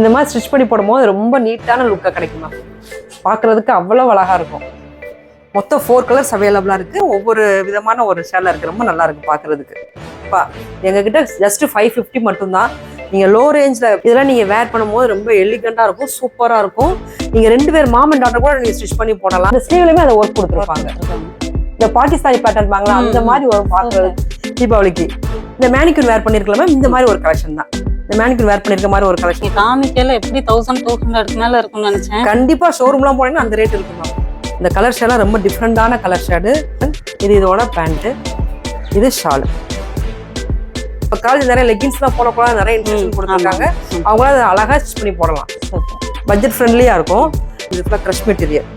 இந்த மாதிரி ஸ்டிச் பண்ணி போடும்போது ரொம்ப நீட்டான லுக்காக கிடைக்குமா பார்க்கறதுக்கு அவ்வளோ அழகா இருக்கும். மொத்தம் ஃபோர் கலர்ஸ் அவைலபிளாக இருக்குது ஒவ்வொரு விதமான ஒரு ஷேலில் இருக்குது ரொம்ப நல்லா இருக்கு பார்க்கறதுக்கு பா எங்ககிட்ட ஜஸ்ட் ஃபைவ் ஃபிஃப்டி மட்டும்தான். நீங்கள் லோ ரேஞ்சில் இதெல்லாம் நீங்கள் வேர் பண்ணும்போது ரொம்ப எலிகண்ட்டாக இருக்கும் சூப்பராக இருக்கும். நீங்கள் ரெண்டு பேர் மாம் அண்ட் டாட்டர் கூட நீங்கள் ஸ்டிச் பண்ணி போடலாம். அந்த ஸ்லீவ்லையுமே அதை ஒர்க் கொடுத்துருப்பாங்க. இந்த பாகிஸ்தானி பேட்டர்ன் பாங்களா அந்த மாதிரி ஒரு பார்க்கறது தீபாவளிக்கு. இந்த மேனிக்யூர் வேர் பண்ணிருக்கலாம் மேம் இந்த மாதிரி ஒரு கலெக்ஷன் தான். இந்த மேனிக்யூர் வேர் பண்ணிருக்க மாதிரி ஒரு கலெக்ஷன் நீ காமிக்கல எப்படி தௌசண்ட் டூ ஹண்ட்ரட் மேல இருக்கும்னு நினைச்சேன். கண்டிப்பா ஷோரூம்லாம் போனீங்கன்னா அந்த ரேட் இருக்கும் இந்த கலர் ஷேட்லாம் ரொம்ப டிஃப்ரெண்டான கலர் ஷேடு இது இதோட பேண்ட்டு இது ஷால் இப்போ காலேஜ் நிறைய லெகின்ஸ்லாம் போல நிறைய இன்ஸ்ட்ரக்ஷன் கொடுத்துருக்காங்க. அவங்களாம் அதை அழகா ஸ்டிச் பண்ணி போடலாம். பட்ஜெட் ஃப்ரெண்ட்லியா இருக்கும். இது ஃபுல்லாக க்ரஷ் மெட்டீரியல்.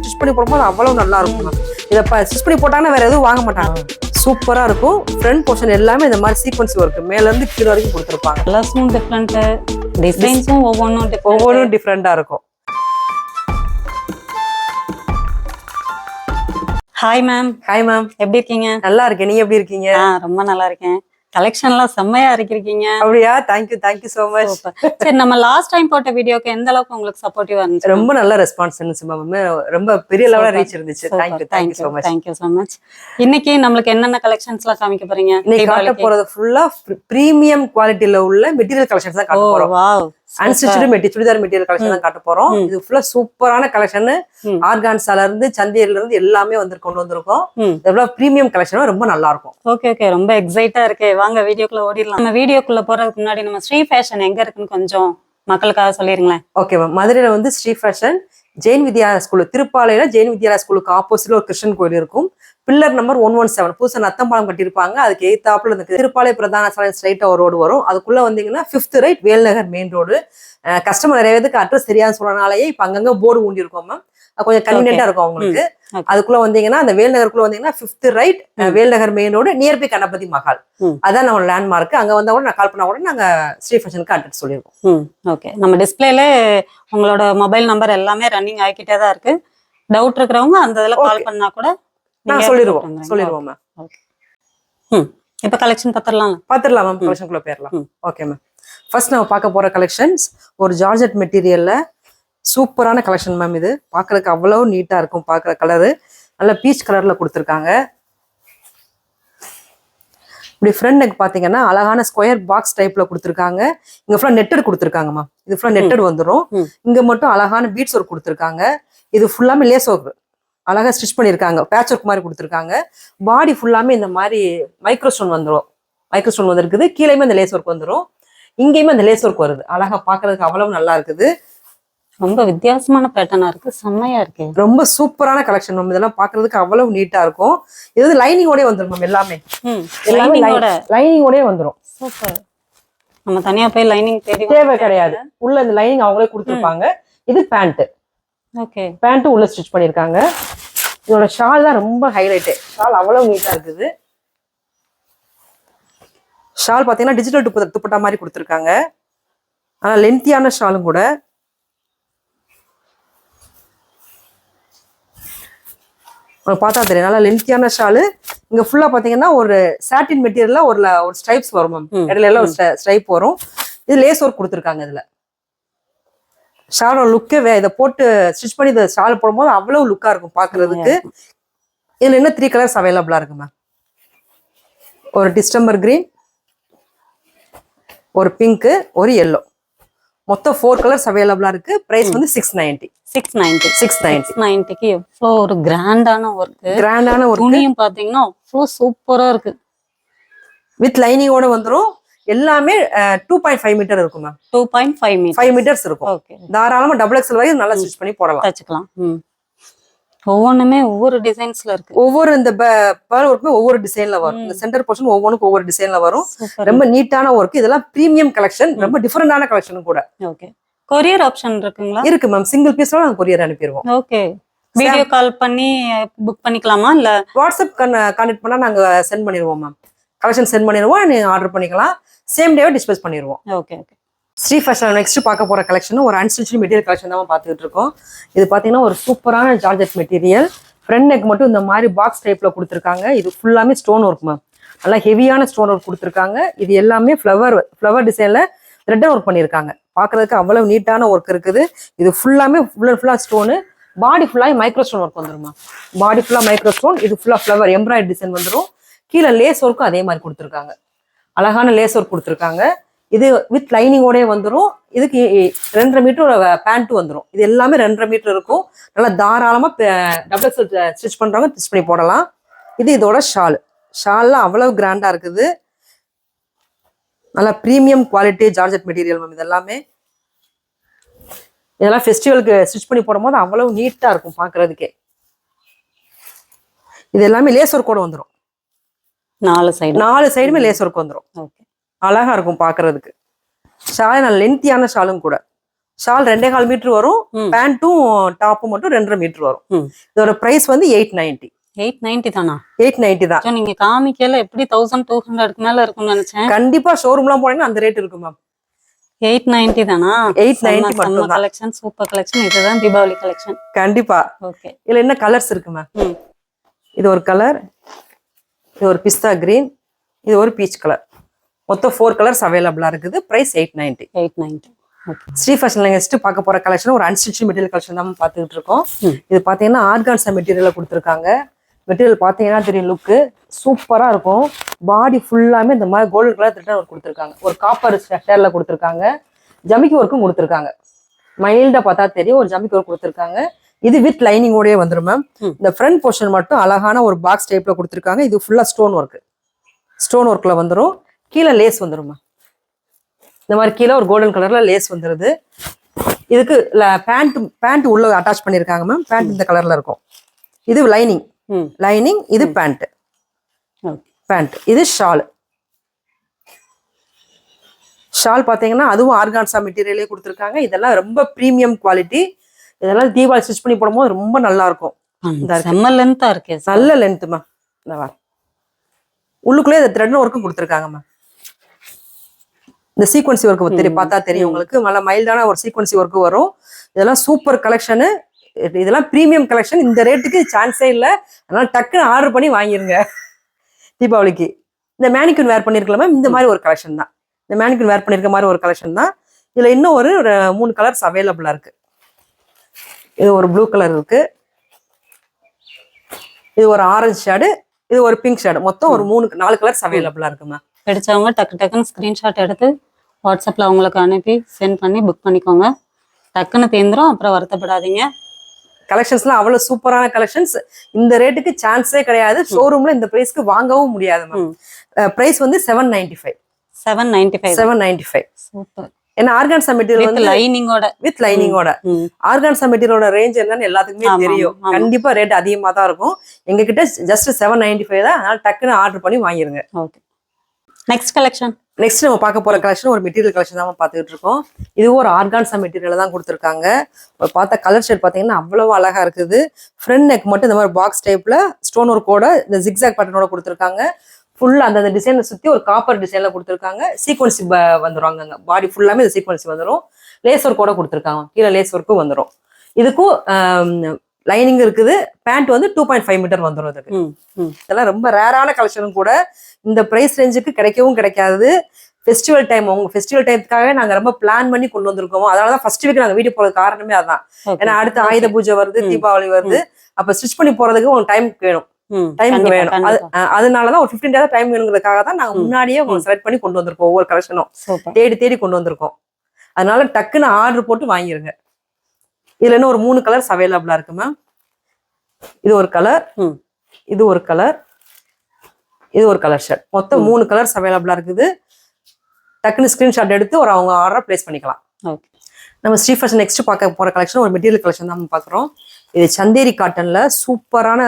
ஸ்டிச் பண்ணி போடும்போது அவ்வளவு நல்லா இருக்கும். இதை இப்போ ஸ்டிச் பண்ணி போட்டாங்கன்னா வேற எதுவும் வாங்க மாட்டாங்க. சூப்பரா இருக்கும். ஃப்ரண்ட் போர்ஷன் எல்லாமே இந்த மாதிரி சீக்வன்ஸ் ஒர்க் மேல இருந்து கீழே வரைக்கும் கொடுத்துருப்பாங்க. கலர்ஸும் டிஃப்ரெண்ட் டிசைன்ஸும் ஒவ்வொன்றும் ஒவ்வொன்றும் டிஃப்ரெண்டா இருக்கும். ஹாய் மேம் ஹாய் மேம் எப்படி இருக்கீங்க? நல்லா இருக்கேன். நீங்க எப்படி இருக்கீங்க? ரொம்ப நல்லா இருக்கேன். கலெக்ஷன்லாம் செம்மையா இருக்கீங்க அப்படியா? தேங்க்யூ தேங்க்யூ ஸோ மச் சரி நம்ம லாஸ்ட் டைம் போட்ட வீடியோக்கு எந்த அளவுக்கு உங்களுக்கு சப்போர்ட்டிவா இருந்துச்சு? ரொம்ப நல்ல ரெஸ்பான்ஸ் இருந்துச்சு மேம் ரொம்ப பெரிய லெவலில் ரீச் இருந்துச்சு. Thank you thank you so much thank you so much இன்னைக்கு நம்மளுக்கு என்னென்ன கலெக்ஷன்ஸ்லாம் காமிக்க போறீங்க? இன்னைக்கு காட்ட? போறது ஃபுல்லா பிரீமியம் குவாலிட்டியில உள்ள மெட்டீரியல் கலெக்ஷன்ஸ் தான் காட்ட போறோம். அன்ஸ்டிச்சு மெட்டி சுடிதார் மெட்டீரியல் கலெக்ஷன் தான் காட்ட போறோம். இது ஃபுல்லா சூப்பரான கலெக்ஷன். ஆர்கான்ஸால இருந்து சந்தேரில இருந்து எல்லாமே வந்து கொண்டு வந்திருக்கோம். எவ்வளவு பிரீமியம் கலெக்ஷன் ரொம்ப நல்லா இருக்கும். ஓகே ஓகே ரொம்ப எக்ஸைட்டா இருக்கு. வாங்க வீடியோக்குள்ள ஓடிடலாம். நம்ம வீடியோக்குள்ள போறதுக்கு முன்னாடி நம்ம ஸ்ரீ ஃபேஷன் எங்க இருக்குன்னு கொஞ்சம் மக்களுக்காக சொல்லிருங்களேன். ஓகே மேம் மதுரையில வந்து ஸ்ரீ ஃபேஷன் ஜெயின் வித்யா ஸ்கூல் திருப்பாலையில ஜெயின் வித்யாலயா ஸ்கூலுக்கு ஆப்போசிட்ல ஒரு கிருஷ்ணன் கோயில் இருக்கும். Pillar number one one seven புதுசா நத்தம்பாலம் கட்டியிருப்பாங்க. அதுக்கு எய்த்தாப்புல இந்த திருப்பாலை பிரதான சாலை ஸ்ட்ரைட்டா ஒரு ரோடு வரும். அதுக்குள்ள வந்தீங்கன்னா fifth right Velnagar main road customer நிறைய பேருக்கு அட்ரஸ் தெரியாது சொன்னனாலேயே இப்ப அங்கங்க போர்டு ஊண்டி இருக்கோம் மேம் கொஞ்சம் கன்வீனியன்டா இருக்கும் அவங்களுக்கு. அதுக்குள்ள வந்தீங்கன்னா அந்த வேல்நகருக்குள்ள வந்தீங்கன்னா fifth right. Velnagar main road nearby Ganapathi Mahal. ம். அதான் நம்ம லேண்ட்மார்க் அங்க வந்தா கூட நான் கால் பண்ணா கூட நாங்க ஸ்ரீ ஃபேஷனுக்கு அட்ரஸ் சொல்லிருக்கோம் ம் ஓகே நம்ம டிஸ்பிளேல உங்களோட மொபைல் நம்பர் எல்லாமே ரன்னிங் ஆகிக்கிட்டே தான் இருக்கு. டவுட் இருக்கிறவங்க அந்த இதுல கால். பண்ணா கூட நான் சொல்லிடுவோம் சொல்லிடுவோம் மேம் ம். இப்ப கலெக்ஷன் பத்திரலாம். பார்த்துடலாம் மேம். கலெக்ஷனுக்குள்ள போயிடலாம். ஓகே மேம் ஃபர்ஸ்ட் நம்ம பார்க்க போற கலெக்ஷன்ஸ் ஒரு ஜார்ஜெட் மெட்டீரியல்ல சூப்பரான கலெக்ஷன் மேம் இது. பார்க்கறதுக்கு அவ்வளோ நீட்டா இருக்கும் பார்க்குற கலரு நல்ல பீச் கலர்ல கொடுத்துருக்காங்க. இப்படி ஃப்ரண்ட் நெக் பார்த்தீங்கன்னா அழகான ஸ்கொயர் பாக்ஸ் டைப்ல கொடுத்துருக்காங்க. இங்க ஃபுல்லாக நெட்டட் கொடுத்துருக்காங்க மேம் இது ஃபுல்லாக நெட்டட் வந்துடும். இங்க மட்டும் அழகான பீட்ஸ் ஒர்க் கொடுத்துருக்காங்க. இது ஃபுல்லாமே லேஸ் ஒர்க் அழகா ஸ்டிச் பண்ணியிருக்காங்க பேட்ச் ஒர்க் மாதிரி கொடுத்துருக்காங்க. பாடி ஃபுல்லாமே இந்த மாதிரி மைக்ரோ ஸ்டோன் வந்துடும் மைக்ரோ ஸ்டோன் வந்திருக்குது. கீழேயுமே அந்த லேஸ் ஒர்க் வந்துடும் இங்கேயுமே அந்த லேஸ் ஒர்க் வருது. அழகா பார்க்கறதுக்கு அவ்வளவு நல்லா இருக்குது. ரொம்ப வித்தியாசமான பேட்டர்னா இருக்கு. செம்மையா இருக்கு. ரொம்ப சூப்பரான கலெக்ஷன் மேம் இதெல்லாம் பார்க்கறதுக்கு அவ்வளவு நீட்டா இருக்கும். இது வந்து லைனிங்கோடய வந்துடும் மேம் எல்லாமே. எல்லாமே லைனிங்கோட லைனிங்கோடய வந்துடும் சூப்பர். நம்ம தனியா போய் லைனிங் தேடி தேவை கிடையாது. உள்ள இந்த லைனிங் அவங்களே கொடுத்துருப்பாங்க. இது பேண்ட் ஓகே. பேண்ட்டும் உள்ள ஸ்டிச் பண்ணியிருக்காங்க இதோட ஷால் தான் ரொம்ப ஹைலைட்டு ஷால் அவ்வளவு நீட்டா இருக்குது. ஷால் பார்த்தீங்கன்னா டிஜிட்டல் துப்பு துப்பட்டா மாதிரி கொடுத்துருக்காங்க. ஆனால் லென்த்தியான ஷாலும் கூட. பார்த்தா தெரியும். நல்லா லென்த்தியான ஷாலு. இங்க ஃபுல்லா பாத்தீங்கன்னா ஒரு சாட்டின் மெட்டீரியல்ல ஒரு ஒரு ஸ்ட்ரைப்ஸ் வரும் மேம் இடையில எல்லாம் ஒரு ஸ்ட்ரைப் வரும். இது லேஸ் ஒர்க் கொடுத்துருக்காங்க இதுல. ஷாலோட லுக்கே வே இதை போட்டு ஸ்டிச் பண்ணி இதை ஷால் போடும்போது அவ்வளவு லுக்கா இருக்கும் பார்க்கிறதுக்கு. இதுல இன்னும் த்ரீ கலர்ஸ் அவைலபிளா இருக்கு மேம் ஒரு டிஸ்டம்பர் கிரீன் ஒரு பிங்க்கு ஒரு எல்லோ மொத்தம் ஃபோர் கலர்ஸ் அவைலபிளா இருக்கு. பிரைஸ் வந்து six ninety six ninety six ninety நைன்டிக்கு எவ்வளோ ஒரு கிராண்டான ஒர்க்கு கிராண்டான ஒரு துணியும் பாத்தீங்கன்னா அவ்வளோ சூப்பரா இருக்கு. வித் லைனிங்கோட வந்துரும். எல்லாமே டூ பாயிண்ட் ஃபைவ் மீட்டர் இருக்கும் ma'am two point five metre five metres இருக்கும். ஓகே தாராளமா டபுள் எக்ஸல் வரைக்கும் நல்லா ஸ்டிச் பண்ணி போடலாம். தச்சுக்கலாம். ஒவ்வொன்றுமே ஒவ்வொரு டிசைன்ஸ்ல இருக்கு. ஒவ்வொரு இந்த பேர் ஒர்க்குமே ஒவ்வொரு டிசைன்ல வரும். இந்த சென்டர் போர்ஷன் ஒவ்வொன்றுக்கும் ஒவ்வொரு டிசைன்ல வரும். ரொம்ப நீட்டான ஒர்க் இதெல்லாம் பிரீமியம் கலெக்ஷன் ரொம்ப டிஃபரெண்டான கலெக்ஷனும் கூட. ஓகே கொரியர் ஆப்ஷன் இருக்குங்களா? இருக்கு மேம் சிங்கிள் பீஸ்ல நாங்க கொரியர் அனுப்பிடுவோம் ஓகே வீடியோ கால் பண்ணி புக் பண்ணிக்கலாமா? இல்ல வாட்ஸ்அப் கான்டெக்ட் பண்ணா நாங்க சென்ட் பண்ணிடுவோம் மேம் கலெக்ஷன் சென்ட் பண்ணிடுவோம். நீங்க ஆர்டர் பண்ணிக்கலாம். சேம் டேவே டிஸ்பேஸ் பண்ணிடுவோம். Okay okay Shri fashion next பார்க்க போற கலெக்ஷன் ஒரு அன்ஸ்டிச் மெட்டீரியல் கலெக்ஷன் தான் பார்த்துக்கிட்டு இருக்கோம். இது பார்த்தீங்கன்னா ஒரு சூப்பரான ஜார்ஜெட் மெட்டீரியல் ஃப்ரண்ட் நெக் மட்டும் இந்த மாதிரி பாக்ஸ் டைப்ல கொடுத்துருக்காங்க. இது ஃபுல்லாமே ஸ்டோன் ஒர்க் மேம் நல்லா ஹெவியான ஸ்டோன் ஒர்க் கொடுத்துருக்காங்க. இது எல்லாமே ஃப்ளவர் ஃப்ளவர் டிசைன்ல த்ரெட் ஒர்க் பண்ணியிருக்காங்க. பார்க்கறதுக்கு அவ்வளவு நீட்டான ஒர்க் இருக்குது. இது ஃபுல்லாமே ஃபுல் அண்ட் ஃபுல்லாக ஸ்டோனு பாடி ஃபுல்லாக மைக்ரோ ஸ்டோன் ஒர்க் வந்துருமா பாடி ஃபுல்லாக மைக்ரோ ஸ்டோன் இது ஃபுல்லாக ஃப்ளவர் எம்ப்ராய்டரி டிசைன் வந்துடும் கீழே லேஸ் ஒர்க்கும் அதே மாதிரி கொடுத்துருக்காங்க. அழகான லேஸ் ஒர்க் கொடுத்துருக்காங்க. இது வித் லைனிங்கோடய வந்துடும் இதுக்கு ரெண்டரை மீட்டர் பேண்ட்டு வந்துடும் இது எல்லாமே ரெண்டரை மீட்டர் இருக்கும். நல்லா தாராளமாக டபுள் ஸ்டிச் பண்ணுறவங்க ஸ்டிச் பண்ணி போடலாம். இது இதோட ஷால் ஷால்லாம் அவ்வளவு கிராண்டாக இருக்குது. நல்லா premium quality georgette material ma'am இதெல்லாமே. இதெல்லாம் ஃபெஸ்டிவலுக்கு ஸ்டிச் பண்ணி போடும்போது அவ்வளவு நீட்டாக இருக்கும் பார்க்கறதுக்கே இது எல்லாமே லேஸ் ஒர்க்கோட வந்துடும் நாலு சைடு நாலு சைடுமே லேஸ் ஒர்க் வந்துடும் ஓகே. அழகா இருக்கும் பார்க்கறதுக்கு ஷால் நல்ல லென்த்தியான ஷாலும் கூட. ஷால் ரெண்டே கால் மீட்டர் வரும். பேண்ட்டும் டாப்பும் மட்டும் ரெண்டரை மீட்டர் வரும். இதோட பிரைஸ் வந்து எயிட் நைன்டி எயிட் நைன்டி தானா? எயிட் நைன்டி தான். நீங்க காமிக்கல எப்படி தௌசண்ட் டூ ஹண்ட்ரட்க்கு மேல இருக்கும்னு நினைச்சேன். கண்டிப்பா ஷோரூம்லாம் போனீங்கன்னா அந்த ரேட் இருக்கும் மேம் எயிட் நைன்டி தானா? 890 மட்டும்தான். கலெக்ஷன் சூப்பர் கலெக்ஷன் இதுதான் தீபாவளி கலெக்ஷன் கண்டிப்பா. ஓகே. இதுல என்ன கலர்ஸ் இருக்கு மேம் இது ஒரு கலர் இது ஒரு பிஸ்தா கிரீன் இது ஒரு பீச் கலர். மொத்தம் ஃபோர் கலர்ஸ் அவைலபிளா இருக்குது. Price eight ninety eight ninety okay Shri ஃபேஷன்ல next பார்க்க போற கலெக்ஷன் ஒரு அன்ஸ்டிச் மெட்டீரியல் கலெக்ஷன் தான் பார்த்துக்கிட்டு இருக்கோம். இது பார்த்தீங்கன்னா ஆர்கான்ஸா மெட்டீரியல் கொடுத்துருக்காங்க. மெட்டீரியல் பார்த்தீங்கன்னா தெரியும் லுக்கு சூப்பராக இருக்கும். பாடி ஃபுல்லாமே இந்த மாதிரி கோல்டு கலர் த்ரெட் ஒர்க் கொடுத்துருக்காங்க. ஒரு காப்பர் ஷேரில் கொடுத்துருக்காங்க. ஜமிக்கி ஒர்க்கும் கொடுத்துருக்காங்க. மைல்டாக பார்த்தா தெரியும். ஒரு ஜமிக்கி ஒர்க் கொடுத்துருக்காங்க. இது வித் லைனிங்கோடயே வந்துடும் மேம். இந்த ஃப்ரண்ட் போர்ஷன் மட்டும் அழகான ஒரு பாக்ஸ் டைப்ல கொடுத்துருக்காங்க. இது ஃபுல்லாக ஸ்டோன் ஒர்க் ஸ்டோன் ஒர்க்ல வந்துடும் கீழே லேஸ் வந்துருமா இந்த மாதிரி கீழே ஒரு கோல்டன் கலர்ல லேஸ் வந்துருது. இதுக்கு பேண்ட் பேண்ட் உள்ள அட்டாச் பண்ணியிருக்காங்க மேம் பேண்ட் இந்த கலர்ல இருக்கும். இது லைனிங் லைனிங் இது பேண்ட் பேண்ட் இது ஷால் ஷால் பார்த்தீங்கன்னா அதுவும் ஆர்கான்ஸா மெட்டீரியலே கொடுத்துருக்காங்க. இதெல்லாம் ரொம்ப ப்ரீமியம் குவாலிட்டி இதெல்லாம் தீபாவளி ஸ்டிச் பண்ணி போடும்போது ரொம்ப நல்லா இருக்கும். செம்ம லென்த்தா இருக்கே நல்ல லென்த் மேம் இந்த வர உள்ளுக்குள்ளே இந்த த்ரெட் ஒர்க்கும் கொடுத்துருக்காங்க மேம் இந்த சீக்வன்சி ஒர்க் தெரியும் பார்த்தா தெரியும் உங்களுக்கு. நல்ல மைல்டான ஒரு சீக்வன்சி ஒர்க் வரும். இதெல்லாம் சூப்பர் கலெக்ஷனு இதெல்லாம் ப்ரீமியம் கலெக்ஷன் இந்த ரேட்டுக்கு சான்ஸே இல்லை. அதனால டக்குன்னு ஆர்டர் பண்ணி வாங்கிருங்க. தீபாவளிக்கு. இந்த மேனிக்யூன் வேர் பண்ணிருக்கலாம்? மேம் இந்த மாதிரி ஒரு கலெக்ஷன் தான். இந்த மேனிக்யூன் வேர் பண்ணிருக்க மாதிரி ஒரு கலெக்ஷன் தான். இதுல இன்னும் ஒரு மூணு கலர்ஸ் அவைலபிளா இருக்கு. இது ஒரு ப்ளூ கலர் இருக்கு. இது ஒரு ஆரஞ்சு ஷேடு இது ஒரு பிங்க் ஷேடு மொத்தம் ஒரு மூணு நாலு கலர்ஸ் அவைலபிளா இருக்கு மேம் பிடிச்சவங்க டக்கு டக்குன்னு ஸ்க்ரீன்ஷாட் எடுத்து வாட்ஸ்அப்பில் அவங்களுக்கு அனுப்பி சென்ட் பண்ணி புக் பண்ணிக்கோங்க. டக்குன்னு தேர்ந்துரும் அப்புறம் வருத்தப்படாதீங்க. கலெக்ஷன்ஸ்லாம் அவ்வளவு சூப்பரான கலெக்ஷன்ஸ் இந்த ரேட்டுக்கு சான்ஸே கிடையாது. ஷோரூம்ல இந்த பிரைஸ்க்கு வாங்கவும் முடியாது மேம். பிரைஸ் வந்து seven ninety five seven ninety five seven ninety five super. ஏன்னா ஆர்கான்ஸா மெட்டீரியல் வந்து லைனிங்கோட வித் லைனிங்கோட ம் ஆர்கான்ஸா மெட்டீரியலோட ரேஞ்ச் என்னன்னு எல்லாத்துக்குமே தெரியும். கண்டிப்பா ரேட் அதிகமா தான் இருக்கும். எங்க கிட்ட ஜஸ்ட் செவன் நைன்டி ஃபைவ் தான். அதனால டக்குன்னு ஆர்டர் பண்ணி வாங்கிருங்க. ஓகே நெக்ஸ்ட் கலெக்ஷன் நெக்ஸ்ட் நம்ம பார்க்க போற கலெக்ஷன் ஒரு மெட்டீரியல் கலெக்ஷன் தான் பார்த்துக்கிட்டு இருக்கோம். இதுவும் ஒரு ஆர்கான்ஸா மெட்டீரியல் தான் கொடுத்துருக்காங்க. பார்த்த கலர் ஷேட் பார்த்தீங்கன்னா அவ்வளவு அழகா இருக்குது. ஃப்ரண்ட் நெக் மட்டும் இந்த மாதிரி பாக்ஸ் டைப்ல ஸ்டோன் ஒர்க்கோட இந்த ஜிக்ஸாக் பட்டனோட கொடுத்துருக்காங்க. ஃபுல்லா அந்த டிசைனை சுத்தி ஒரு காப்பர் டிசைன்ல கொடுத்துருக்காங்க. சீக்வன்சி வந்துடும் அங்கங்க பாடி ஃபுல்லாமே இந்த சீக்வன்சி வந்துடும் லேஸ் ஒர்க்கோட கொடுத்துருக்காங்க. கீழே லேஸ் ஒர்க்கும் வந்துடும் இதுக்கும் லைனிங் இருக்குது. பேண்ட் வந்து டூ பாயிண்ட் ஃபைவ் மீட்டர் வந்துடும் இதுக்கு. இதெல்லாம் ரொம்ப ரேரான கலெக்ஷனும் கூட இந்த பிரைஸ் ரேஞ்சுக்கு கிடைக்கவும் கிடைக்காது. ஃபெஸ்டிவல் டைம் உங்க ஃபெஸ்டிவல் டைத்துக்காகவே நாங்க ரொம்ப பிளான் பண்ணி கொண்டு வந்திருக்கோம். அதனால தான் ஃபர்ஸ்ட் வீக் நாங்க வீடியோ போறது காரணமே அதான். ஏன்னா அடுத்து ஆயுத பூஜை வருது. தீபாவளி வருது. அப்ப ஸ்டிச் பண்ணி போறதுக்கு உங்களுக்கு டைம் வேணும். டைம் வேணும். அதனாலதான் ஒரு ஃபிஃப்டீன் டேஸ் டைம் வேணுங்கிறதுக்காக தான் நாங்க. முன்னாடியே. செலக்ட் பண்ணி கொண்டு வந்திருக்கோம் ஒவ்வொரு கலெக்ஷனும் தேடி தேடி கொண்டு வந்திருக்கோம். அதனால டக்குன்னு ஆர்டர் போட்டு வாங்கிருங்க. இதுல இன்னும் ஒரு மூணு கலர்ஸ் அவைலபிளா இருக்கு மேம் இது ஒரு கலர் ம். இது ஒரு கலர் இது ஒரு கலர் ஷர்ட் மொத்தம் மூணு கலர்ஸ் அவைலபிளா இருக்குது. டக்குன்னு ஸ்கிரீன்ஷாட் எடுத்து ஒரு அவங்க ஆர்டர் பிளேஸ் பண்ணிக்கலாம். நம்ம ஸ்ரீ ஃபேஷன் நெக்ஸ்ட் பார்க்க போற கலெக்ஷன் ஒரு மெட்டீரியல் கலெக்ஷன் தான் நம்ம பார்க்குறோம். இது சந்தேரி காட்டன்ல சூப்பரான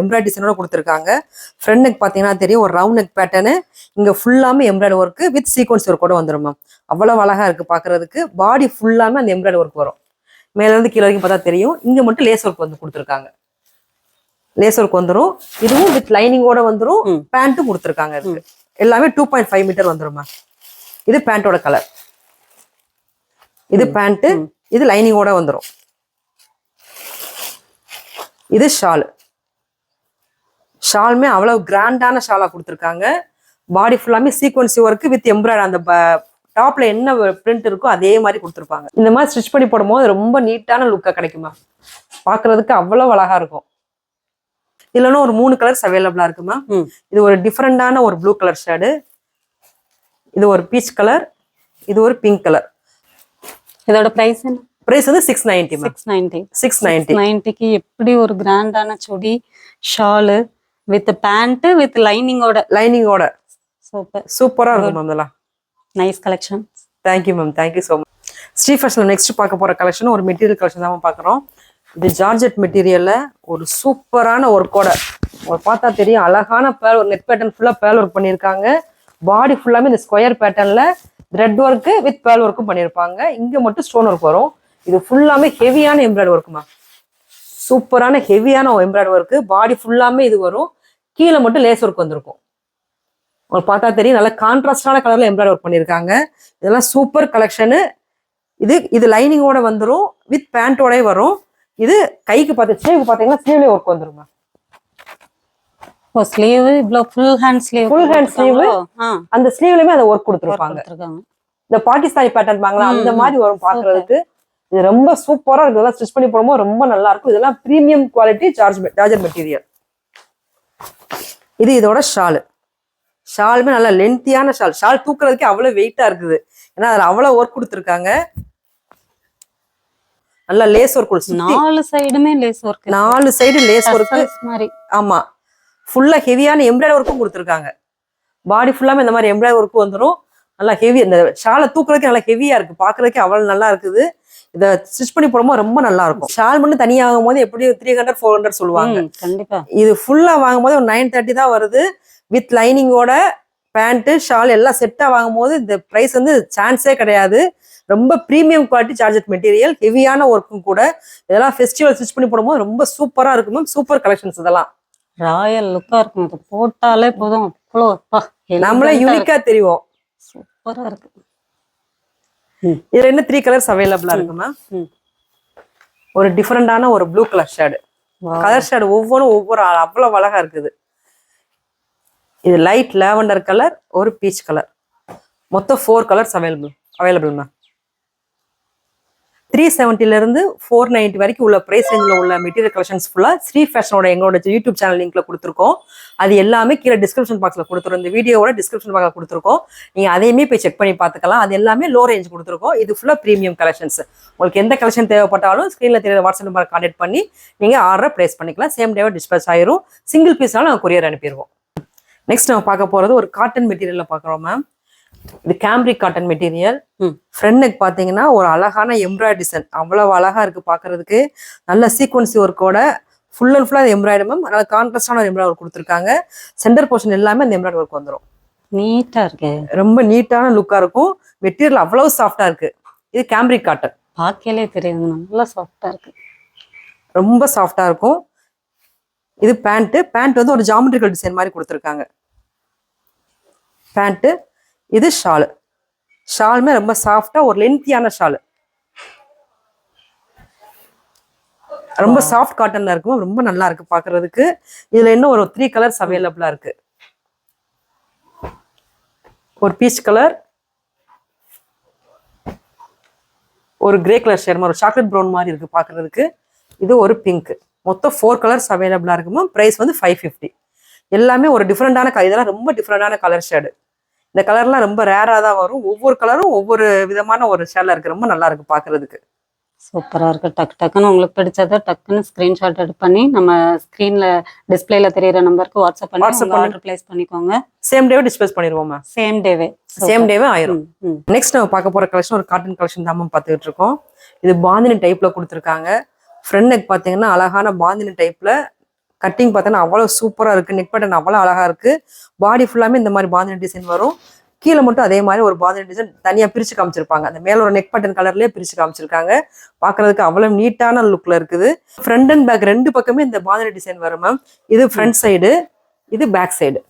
எம்ப்ராய்டரி டிசைனோட கொடுத்துருக்காங்க. ஃப்ரண்ட் நெக் பார்த்தீங்கன்னா தெரியும் ஒரு ரவுண்ட் நெக் பேட்டர்னு இங்க ஃபுல்லாமே embroidery work with sequins work கூட வந்துடும் மேம் அவ்வளவு அழகா இருக்கு பார்க்கிறதுக்கு. பாடி ஃபுல்லாமே அந்த எம்ப்ராய்டரி ஒர்க் வரும். மேல இருந்து கீழே வரைக்கும் பார்த்தா தெரியும். இங்க மட்டும் லேஸ் ஒர்க் வந்து கொடுத்துருக்காங்க. லேஸ் ஒர்க் வந்துடும் இதுவும் வித் லைனிங்கோட வந்துடும். பேண்ட்டும் கொடுத்துருக்காங்க இதுக்கு. எல்லாமே டூ பாயிண்ட் ஃபைவ் மீட்டர் வந்துடும் மேம் இது பேண்ட்டோட கலர் இது பேண்ட் ம். இது லைனிங்கோட வந்துடும் இது ஷால். ஷாலுமே அவ்வளவு கிராண்டான ஷாலா கொடுத்துருக்காங்க. பாடி ஃபுல்லாமே சீக்வன்சி ஒர்க் வித் எம்ப்ராய்டரி அந்த டாப்ல என்ன பிரிண்ட் இருக்கோ அதே மாதிரி கொடுத்துருப்பாங்க. இந்த மாதிரி ஸ்டிச் பண்ணி போடும்போது ரொம்ப நீட்டான லுக்கா கிடைக்குமா? பார்க்கிறதுக்கு அவ்வளவு அழகா இருக்கும். இல்லைன்னா ஒரு மூணு கலர்ஸ் அவைலபிளா இருக்குமா. இது ஒரு டிஃப்ரெண்டான ஒரு ப்ளூ கலர் ஷேடு இது ஒரு பீச் கலர் இது ஒரு பிங்க் கலர் இதோட பிரைஸ் என்ன? பிரைஸ் வந்து six ninety six ninety six ninety நைன்டிக்கு எப்படி ஒரு கிராண்டான chudi shawl with pant with லைனிங்கோட லைனிங்கோட சூப்பர் சூப்பரா இருக்கும் மேம் இதெல்லாம். Nice collection thank you ma'am thank you so much Shri ஃபேஷனில் next பார்க்க போற கலெக்ஷன் ஒரு மெட்டீரியல் கலெக்ஷன் தான் பார்க்குறோம். இது ஜார்ஜெட் மெட்டீரியல்ல ஒரு சூப்பரான ஒர்க்கோட ஒரு பார்த்தா தெரியும் அழகான பேல் நெட் பேட்டர்ன் ஃபுல்லாக பேல் ஒர்க் பண்ணியிருக்காங்க. பாடி ஃபுல்லாமே இந்த ஸ்கொயர் பேட்டர்ன்ல த்ரெட் ஒர்க்கு வித் பேல் ஒர்க்கும் பண்ணியிருப்பாங்க. இங்கே மட்டும் ஸ்டோன் ஒர்க் வரும். இது ஃபுல்லாமே ஹெவியான எம்ப்ராய்டரி ஒர்க்குமா சூப்பரான ஹெவியான எம்ப்ராய்டரி ஒர்க்கு பாடி ஃபுல்லாமே இது வரும். கீழே மட்டும் லேஸ் ஒர்க் வந்திருக்கும். உங்களுக்கு பார்த்தா தெரியும் நல்ல கான்ட்ராஸ்டான கலர்ல எம்ப்ராய்டரி ஒர்க் பண்ணியிருக்காங்க. இதெல்லாம் சூப்பர் கலெக்ஷனு இது இது லைனிங்கோட வந்துடும் வித் பேண்ட்டோடய வரும். இது கைக்கு பார்த்து ஸ்லீவ் பார்த்தீங்கன்னா ஸ்லீவ்லேயே ஒர்க் வந்துருமா ஓ ஸ்லீவ் இவ்ளோ full hand sleeve hand sleeve. ஆ. அந்த ஸ்லீவ்லயுமே அதை ஒர்க் கொடுத்துருப்பாங்க. இந்த பாகிஸ்தானி பேட்டர்ன் பாங்களா? அந்த மாதிரி வரும் பார்க்கிறதுக்கு. இது ரொம்ப சூப்பரா இருக்கு. இதெல்லாம் ஸ்டிச் பண்ணி போடும்போது ரொம்ப நல்லா இருக்கும். இதெல்லாம் premium quality charge charger material இது இதோட ஷாலு ஷாலுமே நல்ல லென்த்தியான ஷால் ஷால் தூக்குறதுக்கே அவ்வளவு வெயிட்டா இருக்குது. ஏன்னா அதுல அவ்வளவு ஒர்க் கொடுத்துருக்காங்க. நல்லா லேஸ் ஒர்க் நாலு சைடுமே லேஸ் ஒர்க் நாலு சைடு லேஸ் ஒர்க் மாதிரி. ஆமா. ஃபுல்லா ஹெவியான எம்ப்ராய்டரி ஒர்க்கும் கொடுத்துருக்காங்க. பாடி ஃபுல்லாமே இந்த மாதிரி எம்ப்ராய்டரி ஒர்க் வந்துடும் நல்லா ஹெவி இந்த ஷாலை தூக்குறதுக்கு நல்லா ஹெவியா இருக்கு. பாக்குறதுக்கு அவ்வளவு நல்லா இருக்குது. இதை ஸ்டிச் பண்ணி போடும்போது ரொம்ப நல்லா இருக்கும் ஷால் மட்டும் தனியாகும் போது எப்படி த்ரீ ஹண்ட்ரட் ஃபோர் ஹண்ட்ரட் சொல்லுவாங்க கண்டிப்பா. இது ஃபுல்லா வாங்கும்போது ஒரு நைன் தேர்ட்டி தான் வருது. வித் லைனிங்கோட பேண்ட்டு ஷால் எல்லாம் செட்டாக வாங்கும்போது இந்த ப்ரைஸ் வந்து சான்ஸே கிடையாது. ரொம்ப ப்ரீமியம் குவாலிட்டி சார்ஜட் மெட்டீரியல் ஹெவியான ஒர்க்கும் கூட. இதெல்லாம் ஃபெஸ்டிவல் ஸ்டிச் பண்ணி போடும்போது ரொம்ப சூப்பரா இருக்கும் மேம் சூப்பர் கலெக்ஷன்ஸ் இதெல்லாம். ராயல் லுக்கா இருக்கும். போட்டாலே போதும். அவ்வளோ நம்மளே யூனிக்கா தெரியும் சூப்பரா இருக்கு. இதுல என்ன த்ரீ கலர்ஸ் அவைலபிளா இருக்கு மேம். ஒரு டிஃப்ரெண்டான ஒரு blue colour shade. Colour shade ஒவ்வொன்றும் ஒவ்வொரு அவ்வளவு அழகா இருக்குது. இது லைட் லாவெண்டர் கலர் ஒரு பீச் கலர் மொத்தம் four colours available available ma'am three செவன்ட்டிலேருந்து four ninety வரைக்கும் உள்ள ப்ரைஸ் ரேஞ்சில் உள்ள மெட்டீரியல் கலெக்ஷன்ஸ் ஃபுல்லாக ஸ்ரீ ஃபேஷனோட எங்களோட யூடியூப் சேனல் லிங்க்ல கொடுத்துருக்கோம். அது எல்லாமே கீழே டிஸ்கிரிப்ஷன் பாக்ஸில் கொடுத்துருக்கோம் இந்த வீடியோவோட டிஸ்கிரிப்ஷன் பாக்ஸில் கொடுத்துருக்கோம். நீங்கள் அதையுமே போய் செக் பண்ணி பார்த்துக்கலாம். அது எல்லாமே லோ ரேஞ்ச் கொடுத்துருக்கோம். இது ஃபுல்லாக ப்ரீமியம் கலெக்ஷன்ஸ் உங்களுக்கு எந்த கலெக்ஷன் தேவைப்பட்டாலும் ஸ்க்ரீனில் தெரியற வாட்ஸ்அப் நம்பர் கான்டாக்ட் பண்ணி நீங்கள் ஆர்டரை ப்ளேஸ் பண்ணிக்கலாம். சேம் டேவை டிஸ்பேச் ஆயிரும். சிங்கிள் பீஸ்னாலும் நாங்கள் கொரியர் அனுப்பிடுவோம் நெக்ஸ்ட் நம்ம பார்க்க போகிறது ஒரு காட்டன் மெட்டீரியலில் பார்க்குறோம் மேம் இது cambric cotton material. Front neck பார்த்தீங்கன்னா ஒரு அழகான எம்ப்ராய்டரி டிசைன் அவ்வளவு அழகா இருக்கு பார்க்கிறதுக்கு. நல்ல சீக்வன்சி ஒர்க்கோட ஃபுல் அண்ட் ஃபுல்லாக எம்ப்ராய்டரி மேம் நல்ல கான்ட்ராஸ்டான ஒரு எம்ப்ராய்டரி கொடுத்துருக்காங்க. சென்டர் போர்ஷன் எல்லாமே அந்த எம்ப்ராய்டரி ஒர்க் வந்துடும் நீட்டா இருக்கு. ரொம்ப நீட்டான லுக்காக இருக்கும். மெட்டீரியல் அவ்வளவு சாஃப்டாக இருக்கு. இது கேம்ரிக் காட்டன் பார்க்கலே தெரியுது. நல்லா சாஃப்டா இருக்கு. ரொம்ப சாஃப்டாக இருக்கும். இது பேண்ட்டு பேண்ட் வந்து ஒரு ஜாமெட்ரிக்கல் டிசைன் மாதிரி கொடுத்துருக்காங்க. பேண்ட்டு இது ஷாலு ஷாலுமே ரொம்ப சாஃப்டாக ஒரு லென்த்தியான ஷாலு ரொம்ப சாஃப்ட் காட்டன்ல இருக்கும். ரொம்ப நல்லா இருக்கு பார்க்கிறதுக்கு இதுல இன்னும் ஒரு த்ரீ கலர்ஸ் அவைலபிளா இருக்கு. ஒரு பீச் கலர் ஒரு கிரே கலர் ஷேர் ஒரு சாக்லேட் ப்ரௌன் மாதிரி இருக்கு பார்க்கிறதுக்கு இது ஒரு பிங்க் மொத்தம் ஃபோர் கலர்ஸ் அவைலபிளா இருக்குமா? ப்ரைஸ் வந்து ஃபைவ் ஃபிஃப்டி எல்லாமே ஒரு டிஃப்ரெண்டான இதெல்லாம் ரொம்ப டிஃப்ரெண்டான கலர் ஷேடு இந்த கலர்லாம் ரொம்ப ரேராக தான் வரும். ஒவ்வொரு கலரும் ஒவ்வொரு விதமான ஒரு ஷேடில் இருக்கு. ரொம்ப நல்லா இருக்கு பார்க்கிறதுக்கு சூப்பரா இருக்கு. டக்கு டக்குன்னு உங்களுக்கு பிடிச்சதை டக்குன்னு ஸ்கிரீன்ஷாட் எடுத்து பண்ணி நம்ம ஸ்கிரீன்ல டிஸ்பிளேல தெரியற நம்பருக்கு வாட்ஸ்அப் பண்ணி பண்ணி- ஆர்டர் பிளேஸ் பண்ணிக்கோங்க. சேம் டேவே டிஸ்பேஸ் பண்ணிடுவோம் சேம் டேவே சேம் டேவே ஆயிரும். நெக்ஸ்ட் நம்ம பார்க்க போற கலெக்ஷன் ஒரு காட்டன் கலெக்ஷன் தான் பார்த்துக்கிட்டு இருக்கோம். இது பாந்தினி டைப்ல கொடுத்துருக்காங்க. ஃப்ரண்ட் நெக் பார்த்தீங்கன்னா அழகான பாந்தினி டைப்ல கட்டிங் பார்த்தோன்னா அவ்வளோ சூப்பராக இருக்குது நெக் பட்டன் அவ்வளோ அழகா இருக்கு. பாடி ஃபுல்லாமே இந்த மாதிரி பாந்தினி டிசைன் வரும். கீழே மட்டும் அதே மாதிரி ஒரு பாந்தினி டிசைன் தனியாக பிரிச்சு காமிச்சிருப்பாங்க. அந்த மேல ஒரு நெக் பட்டன் கலர்லேயே பிரித்து காமிச்சிருக்காங்க. பார்க்கறதுக்கு அவ்வளோ நீட்டான லுக்கில் இருக்குது. ஃப்ரண்ட் அண்ட் பேக் ரெண்டு பக்கமே இந்த பாந்தினி டிசைன் வரும் மேம் இது ஃப்ரண்ட் சைடு இது பேக் சைடு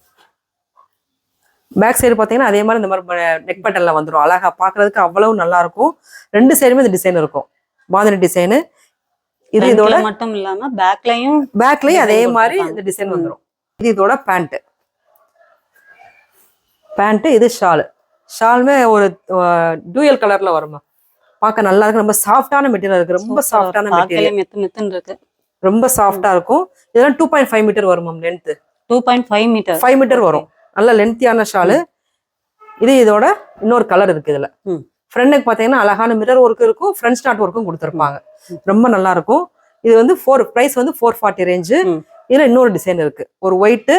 பேக் சைடு பார்த்தீங்கன்னா அதே மாதிரி இந்த மாதிரி நெக் பட்டனில் வந்துடும் அழகா பார்க்கறதுக்கு அவ்வளவு நல்லாயிருக்கும் ரெண்டு சைடுமே இந்த டிசைன் இருக்கும். பாந்தினி டிசைனு இது இதோட மட்டும் இல்லாம பேக்லயும் பேக்லயும் அதே மாதிரி. இந்த டிசைன் வந்துடும் இது இதோட பேண்ட் பேண்ட் இது ஷாலு ஷாலுமே ஒரு டூயல் கலர்ல வருமா பார்க்க நல்லா இருக்கு. ரொம்ப சாஃப்டான மெட்டீரியல் இருக்கு. ரொம்ப சாஃப்டான மெட்டீரியல் மெத்து மெத்துன்னு இருக்கு. ரொம்ப சாஃப்டா இருக்கும். இதெல்லாம் டூ பாயிண்ட் ஃபைவ் மீட்டர் வரும் ma'am length two point five metre five metre வரும். நல்ல லென்த்தியான ஷாலு இது இதோட இன்னொரு கலர் இருக்கு இதுல. ம். ஃப்ரண்ட்டுக்கு பாத்தீங்கன்னா அழகான மிரர் ஒர்க் இருக்கும். ஃப்ரண்ட் ஸ்டார்ட் ஒர்க்கும் கொடுத்துருப்பாங்க. ரொம்ப நல்லா இருக்கும் இது வந்து ஃபோர் பிரைஸ் வந்து ஃபோர் ஃபார்ட்டி ரேஞ்சு. இதுல இன்னொரு டிசைன் இருக்கு. ஒரு ஒயிட்டு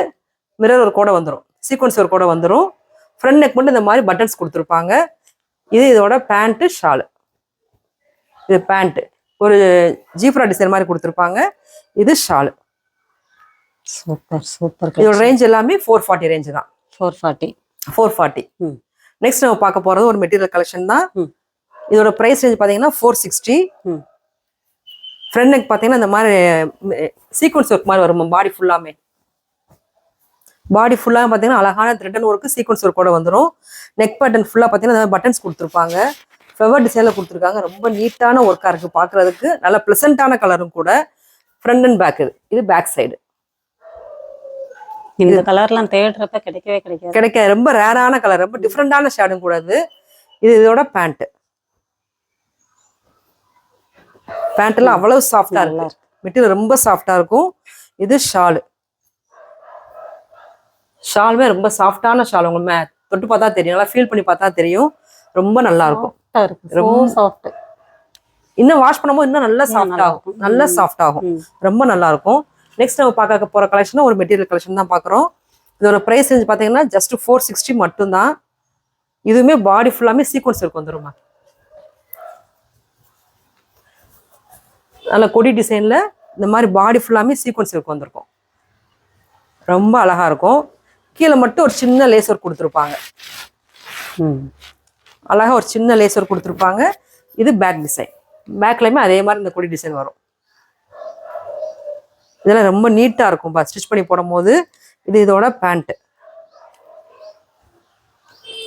மிரர் ஒரு கூட வந்துடும் சீக்வன்ஸ் ஒரு கூட வந்துடும் ஃப்ரண்ட் நெக் மட்டும் இந்த மாதிரி பட்டன்ஸ் கொடுத்துருப்பாங்க. இது இதோட பேண்ட்டு ஷாலு இது பேண்ட்டு ஒரு ஜீப்ரா டிசைன் மாதிரி கொடுத்துருப்பாங்க. இது ஷாலு சூப்பர் சூப்பர் இதோட ரேஞ்ச் எல்லாமே ஃபோர் ஃபார்ட்டி ரேஞ்சு தான். ஃபோர் ஃபார்ட்டி ஃபோர் ஃபார்ட்டி ம். நெக்ஸ்ட் நம்ம பார்க்க போறது ஒரு மெட்டீரியல் கலெக்ஷன் தான். இதோட பிரைஸ் ரேஞ்ச் பார்த்தீங்கன்னா ஃபோர் சிக்ஸ்டி ம். ஃப்ரண்ட் நெக் பார்த்தீங்கன்னா இந்த மாதிரி சீக்வன்ஸ் ஒர்க் மாதிரி வரும் பாடி ஃபுல்லாமே பாடி ஃபுல்லாக பார்த்தீங்கன்னா அழகான த்ரெட்டன் ஒர்க்கு சீக்வன்ஸ் ஒர்க் கூட வந்துடும் நெக் பட்டன் ஃபுல்லாக பார்த்தீங்கன்னா பட்டன்ஸ் கொடுத்துருப்பாங்க. ஃப்ளவர் டிசைனில் கொடுத்துருக்காங்க. ரொம்ப நீட்டான ஒர்க்காக இருக்குது பார்க்குறதுக்கு நல்ல ப்ளசண்ட்டான கலரும் கூட. ஃப்ரண்ட் அண்ட் பேக் இது. இது பேக் சைடு இந்த கலர்லாம் தேடுறப்ப கிடைக்கவே கிடைக்காது. கிடைக்க ரொம்ப ரேரான கலர் ரொம்ப டிஃப்ரெண்டான ஷேடும் கூட இது இது இதோட பேண்ட் பேண்ட்லாம் அவ்வளவு சாஃப்டா இருக்கு. மெட்டீரியல் ரொம்ப சாஃப்டா இருக்கும். இது ஷாலு ஷாலுமே ரொம்ப சாஃப்டான ஷால் உங்களுக்கு தொட்டு பார்த்தா தெரியும். நல்லா ஃபீல் பண்ணி பார்த்தா தெரியும். ரொம்ப நல்லா இருக்கும். ரொம்ப சாஃப்ட் இன்னும் வாஷ் பண்ணும்போது இன்னும் நல்லா சாஃப்ட் ஆகும். இருக்கும். நல்லா. சாஃப்ட் ஆகும். ரொம்ப நல்லா இருக்கும். நெக்ஸ்ட் நம்ம பார்க்க போற கலெக்ஷன் ஒரு மெட்டீரியல் கலெக்ஷன் தான் பார்க்குறோம். இதோட ப்ரைஸ் ரேஞ்ச் பார்த்தீங்கன்னா ஜஸ்ட் ஃபோர் சிக்ஸ்டி மட்டும்தான். இதுவுமே பாடி ஃபுல்லாமே சீக்வன்ஸ் இருக்கு வந்துருமா நல்ல கொடி டிசைன்ல இந்த மாதிரி பாடி ஃபுல்லாமே சீக்வன்ஸ் இருக்கு வந்திருக்கும். ரொம்ப அழகா இருக்கும். கீழே மட்டும் ஒரு சின்ன லேசர் கொடுத்துருப்பாங்க. அழகா ஒரு சின்ன லேசர் கொடுத்துருப்பாங்க. இது பேக் டிசைன் பேக்லையுமே அதே மாதிரி இந்த கொடி டிசைன் வரும். இதெல்லாம் ரொம்ப நீட்டா இருக்கும் ஸ்டிச் பண்ணி போடும்போது இது இதோட பேண்ட்